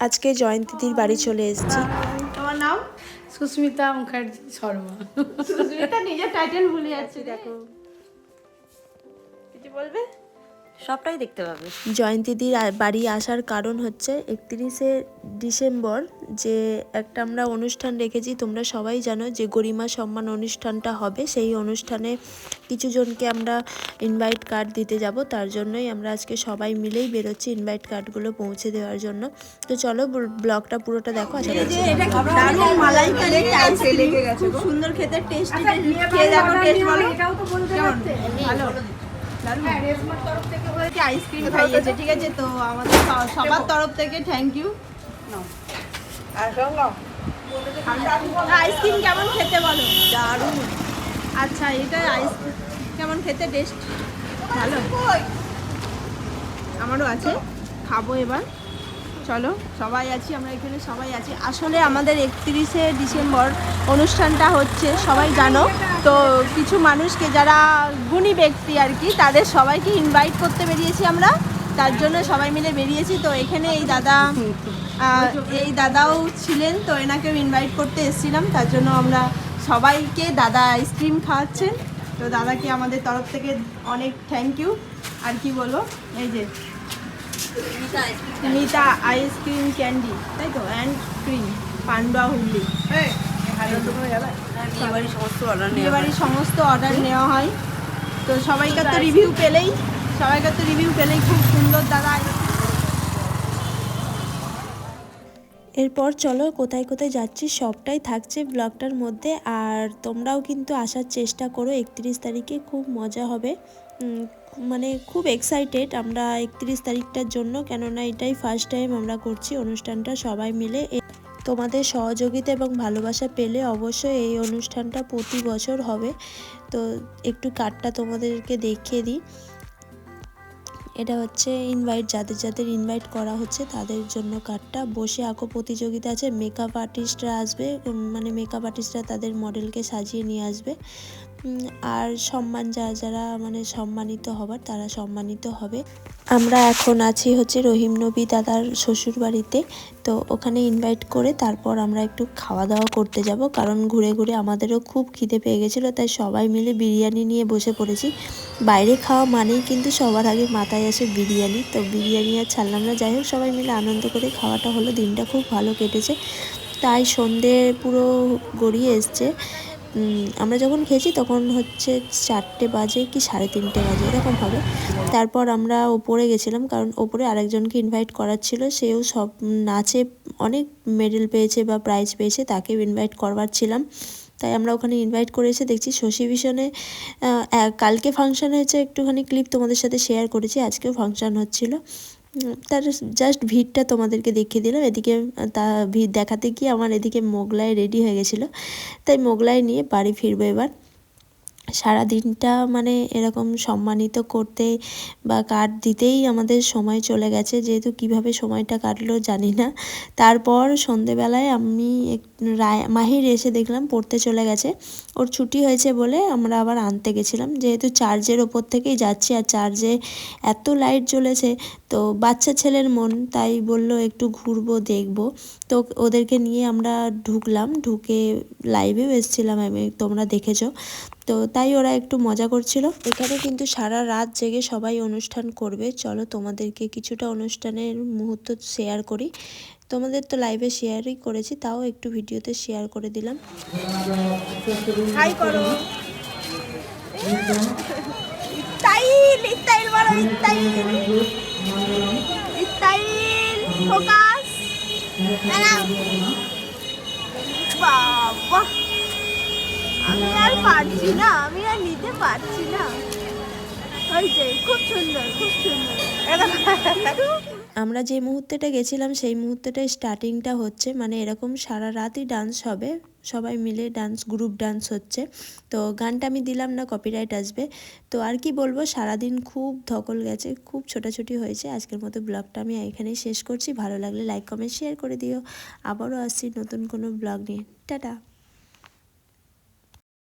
আজকে জয়ন্তীদির বাড়ি চলে এসেছি। তোমার নাম? সুস্মিতা মুখার্জি শর্মা। সুস্মিতা নিজের টাইটেল ভুলে যাচ্ছে। দেখো। কিছু বলবে? সবটাই দেখতে পাবে। জয়ন্তীদির বাড়ি আসার কারণ হচ্ছে একত্রিশে ডিসেম্বর যে একটা আমরা অনুষ্ঠান রেখেছি তোমরা সবাই জানো যে গরিমা সম্মান অনুষ্ঠানটা হবে। সেই অনুষ্ঠানে কিছু জনকে আমরা ইনভাইট কার্ড দিতে যাব। তার জন্যই আমরা আজকে সবাই মিলেই বেরোচ্ছি ইনভাইট কার্ডগুলো পৌঁছে দেওয়ার জন্য। তো চলো ব্ল- ব্লগটা পুরোটা দেখো আশা করছি আইসক্রিম খুব সুন্দর খেতে টেস্টি খেয়ে দেখো টেস্ট বলো। এটাও তো বলতে ভালো। দারুণ হ্যাঁ আইসক্রিম খাইয়েছে ঠিক আছে তো আমাদের সবার তরফ থেকে থ্যাংক ইউ আইসক্রিম কেমন খেতে বলো? দারুণ। আচ্ছা এটা আইসক্রিম কেমন খেতে টেস্ট ভালো? আমারও আছে। খাব এবার। চলো, সবাই আছি, আমরা এখানে সবাই আছি। আসলে আমাদের একত্রিশে ডিসেম্বর অনুষ্ঠানটা হচ্ছে, সবাই জানো, তো কিছু মানুষকে যারা গুণী ব্যক্তি আর কি, তাদের সবাইকে ইনভাইট করতে বেরিয়েছি আমরা। তার জন্য সবাই মিলে বেরিয়েছি, তো এখানে এই দাদা এই দাদাও ছিলেন, তো এনাকেও ইনভাইট করতে এসেছিলাম। তার জন্য আমরা সবাইকে দাদা আইসক্রিম খাওয়াচ্ছেন। তো দাদাকে আমাদের তরফ থেকে অনেক থ্যাংক ইউ আর কি বলব এই যে মিতা আইসক্রিম ক্যান্ডি তাই তো? অ্যান্ড ক্রিম পান্ডা হুগলি বিয়েবাড়ির সমস্ত অর্ডার বাড়ির সমস্ত অর্ডার নেওয়া হয়। তো সবাইকার তো রিভিউ পেলেই সবাইকার তো রিভিউ পেলেই খুব সুন্দর দাদা। এরপর চলো কোথায় কোথায় যাচ্ছি সবটাই থাকছে ব্লগটার মধ্যে। আর তোমরাও কিন্তু আসার চেষ্টা করো একত্রিশ তারিখে খুব মজা হবে। মানে খুব এক্সাইটেড আমরা একত্রিশ তারিখটার জন্য, কেননা এটাই ফার্স্ট টাইম আমরা করছি অনুষ্ঠানটা সবাই মিলে। তোমাদের সহযোগিতা এবং ভালোবাসা পেলে অবশ্যই এই অনুষ্ঠানটা প্রতি বছর হবে। তো একটু কার্ডটা তোমাদেরকে দেখিয়ে দিই। এটা হচ্ছে ইনভাইট যাদের যাদের ইনভাইট করা হচ্ছে তাদের জন্য কার্ডটা বসে আঁকো প্রতিযোগিতা আছে মেকআপ আর্টিস্টরা আসবে মানে মেকআপ আর্টিস্টরা তাদের মডেলকে সাজিয়ে নিয়ে আসবে। আর সম্মান যারা যারা মানে সম্মানিত হবার, তারা সম্মানিত হবে। আমরা এখন আছি হচ্ছে রহিম নবী দাদার শ্বশুর বাড়িতে। তো ওখানে ইনভাইট করে তারপর আমরা একটু খাওয়া দাওয়া করতে যাব। কারণ ঘুরে ঘুরে আমাদেরও খুব খিদে পেয়ে গেছিল, তাই সবাই মিলে বিরিয়ানি নিয়ে বসে পড়েছি। বাইরে খাওয়া মানেই কিন্তু সবার আগে মাথায় আসে বিরিয়ানি। তো বিরিয়ানি আর ছাড়লাম না। যাই হোক, সবাই মিলে আনন্দ করে খাওয়াটা হলো। দিনটা খুব ভালো কেটেছে। তাই সন্ধে পুরো গড়িয়ে এসছে। আমরা যখন খেয়েছি তখন হচ্ছে চারটে বাজে কি সাড়ে তিনটে বাজে, এরকম হবে। তারপর আমরা ওপরে গেছিলাম কারণ ওপরে আরেকজনকে ইনভাইট করার ছিল, সেও সব নাচে অনেক মেডেল পেয়েছে বা প্রাইজ পেয়েছে, তাকেও ইনভাইট করবার ছিলাম। তাই আমরা ওখানে ইনভাইট করে এসে দেখছি শশী এক- কালকে ফাংশন হয়েছে, একটুখানি ক্লিপ তোমাদের সাথে শেয়ার করেছি, আজকেও ফাংশন হচ্ছিল। তার জাস্ট ভিড়টা তোমাদেরকে দেখিয়ে দিলাম। এদিকে তা ভিড় দেখাতে গিয়ে আমার এদিকে মোগলাই রেডি হয়ে গেছিল। তাই মোগলাই নিয়ে বাড়ি ফিরবো এবার। সারা দিনটা মানে এরকম সম্মানিত করতে বা কার্ড দিতেই আমাদের সময় চলে গেছে। যেহেতু কীভাবে সময়টা কাটলো জানি না। তারপর সন্ধেবেলায় আমি এক- রায়, মাহির এসে দেখলাম পড়তে চলে গেছে। ওর ছুটি হয়েছে বলে আমরা আবার আনতে গেছিলাম। যেহেতু চার্জের ওপর থেকেই যাচ্ছি আর চার্জে এত লাইট জ্বলেছে, তো বাচ্চা ছেলের মন তাই বলল একটু ঘুরবো, দেখব। তো ওদেরকে নিয়ে আমরা ঢুকলাম। ঢুকে লাইভেও এসেছিলাম আমি। তোমরা দেখেছ। তো তাই ওরা একটু মজা করছিল। এখানে কিন্তু সারা রাত জেগে সবাই অনুষ্ঠান করবে। চলো তোমাদেরকে কিছুটা অনুষ্ঠানের মুহূর্ত শেয়ার করি। তোমাদের তো লাইভে শেয়ারই করেছি, তাও একটু ভিডিওতে শেয়ার করে দিলাম। ফোকাস বাবা আমি আর পারছি না, আমি আর নিতে পারছি না। ওই যে, খুব সুন্দর খুব সুন্দর। আমরা যে মুহূর্তেটা গেছিলাম, সেই মুহূর্তেটাই স্টার্টিংটা হচ্ছে। মানে এরকম সারা রাতই ডান্স হবে। সবাই মিলে ডান্স গ্রুপ ডান্স হচ্ছে। তো গানটা আমি দিলাম না কপিরাইট আসবে। তো আর কি বলব, সারাদিন খুব ধকল গেছে, খুব ছোটাছুটি হয়েছে। আজকের মতো ব্লগটা আমি এখানেই শেষ করছি। ভালো লাগলে লাইক কমেন্ট শেয়ার করে দিও। আবারও আসছি নতুন কোনো ব্লগ নিয়ে। টাটা।